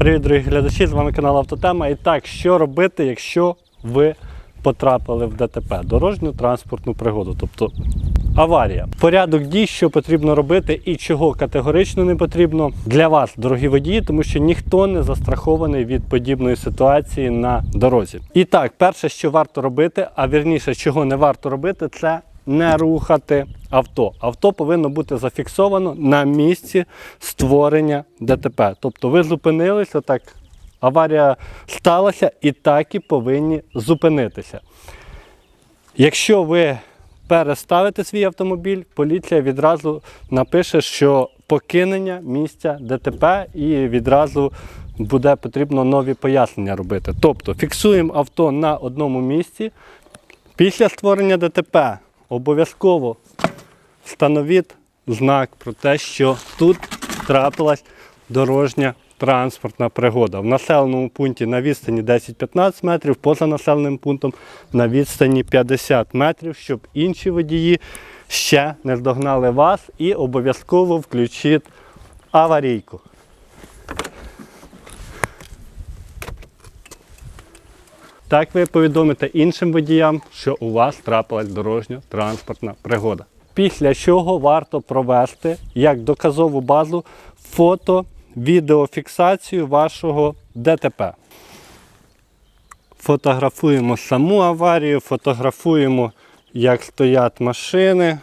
Привіт, дорогі глядачі! З вами канал Автотема. І так, що робити, якщо ви потрапили в ДТП, дорожню транспортну пригоду, тобто аварія. Порядок дій, що потрібно робити і чого категорично не потрібно для вас, дорогі водії, тому що ніхто не застрахований від подібної ситуації на дорозі. І так, перше, що варто робити, а вірніше, чого не варто робити, це не рухати авто. Авто повинно бути зафіксовано на місці створення ДТП. Тобто ви зупинились, отак аварія сталася і так і повинні зупинитися. Якщо ви переставите свій автомобіль, поліція відразу напише, що покинення місця ДТП і відразу буде потрібно нові пояснення робити. Тобто фіксуємо авто на одному місці. Після створення ДТП обов'язково встановіть знак про те, що тут трапилась дорожня транспортна пригода. В населеному пункті на відстані 10-15 метрів, поза населеним пунктом на відстані 50 метрів, щоб інші водії ще не здогнали вас і обов'язково включіть аварійку. Так ви повідомите іншим водіям, що у вас трапилась дорожньо-транспортна пригода. Після чого варто провести як доказову базу фото, відеофіксацію вашого ДТП. Фотографуємо саму аварію, фотографуємо, як стоять машини.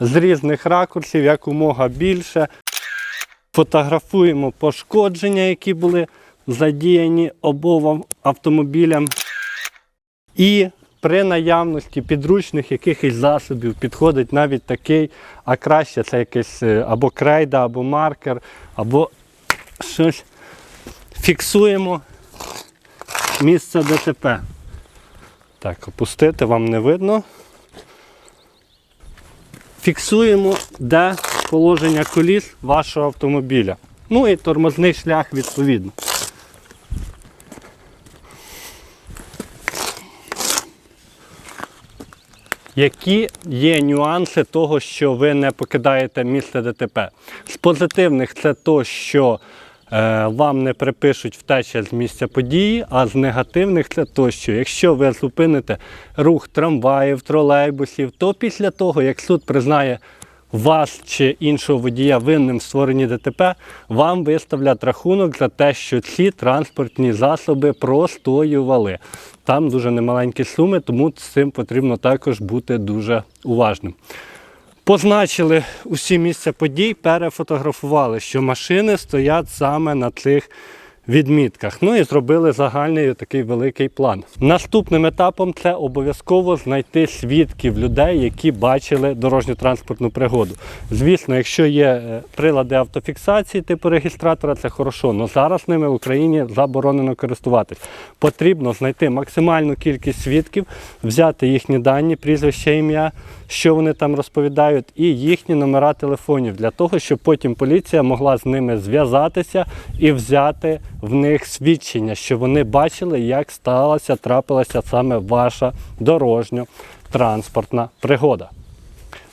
З різних ракурсів, якомога більше. Фотографуємо пошкодження, які були задіяні обом автомобілям. І при наявності підручних якихось засобів підходить навіть такий, а краще це якийсь е, або крейда, або маркер, або щось. Фіксуємо місце ДТП. Так, опустити вам не видно. Фіксуємо, де положення коліс вашого автомобіля. Ну і тормозний шлях відповідно. Які є нюанси того, що ви не покидаєте місце ДТП? З позитивних це то, що е, вам не припишуть втеча з місця події, а з негативних це то, що якщо ви зупините рух трамваїв, тролейбусів, то після того, як суд признає вас чи іншого водія винним в створенні ДТП, вам виставлять рахунок за те, що ці транспортні засоби простоювали. Там дуже немаленькі суми, тому з цим потрібно також бути дуже уважним. Позначили усі місця подій, перефотографували, що машини стоять саме на цих відмітках. Ну і зробили загальний такий великий план. Наступним етапом це обов'язково знайти свідків людей, які бачили дорожню транспортну пригоду. Звісно, якщо є е, прилади автофіксації типу реєстратора, це хорошо, але зараз ними в Україні заборонено користуватись. Потрібно знайти максимальну кількість свідків, взяти їхні дані, прізвище, ім'я, що вони там розповідають, і їхні номера телефонів для того, щоб потім поліція могла з ними зв'язатися і взяти в них свідчення, що вони бачили, як сталася, трапилася саме ваша дорожньо-транспортна пригода.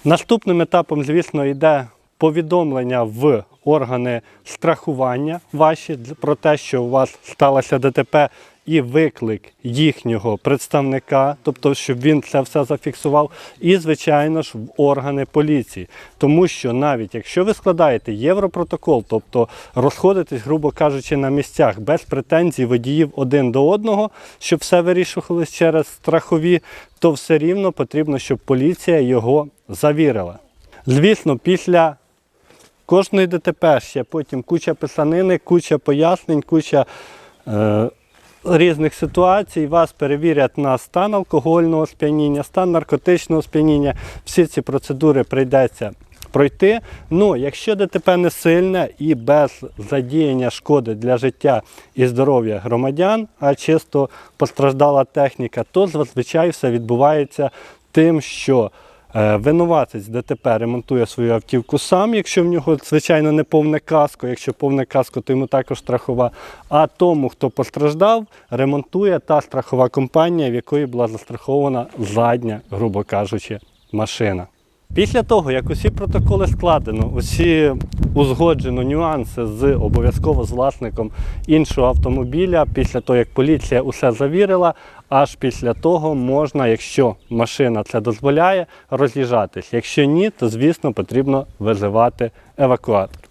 Наступним етапом, звісно, йде повідомлення в органи страхування ваші про те, що у вас сталося ДТП, і виклик їхнього представника, тобто, щоб він це все зафіксував, і, звичайно ж, в органи поліції. Тому що навіть якщо ви складаєте європротокол, тобто розходитесь, грубо кажучи, на місцях без претензій водіїв один до одного, щоб все вирішувалось через страхові, то все рівно потрібно, щоб поліція його завірила. Звісно, після кожної ДТП ще потім куча писанини, куча пояснень, куча е, різних ситуацій. Вас перевірять на стан алкогольного сп'яніння, стан наркотичного сп'яніння. Всі ці процедури прийдеться пройти. Ну, якщо ДТП не сильне і без задіяння шкоди для життя і здоров'я громадян, а чисто постраждала техніка, то зазвичай все відбувається тим, що Винуватець ДТП ремонтує свою автівку сам, якщо в нього, звичайно, не повне каско. Якщо повне каско, то йому також страхова. А тому, хто постраждав, ремонтує та страхова компанія, в якої була застрахована задня, грубо кажучи, машина. Після того, як усі протоколи складено, усі узгоджено нюанси з обов'язково з власником іншого автомобіля, після того, як поліція усе завірила, аж після того можна, якщо машина це дозволяє, роз'їжджатись. Якщо ні, то звісно потрібно визивати евакуатор.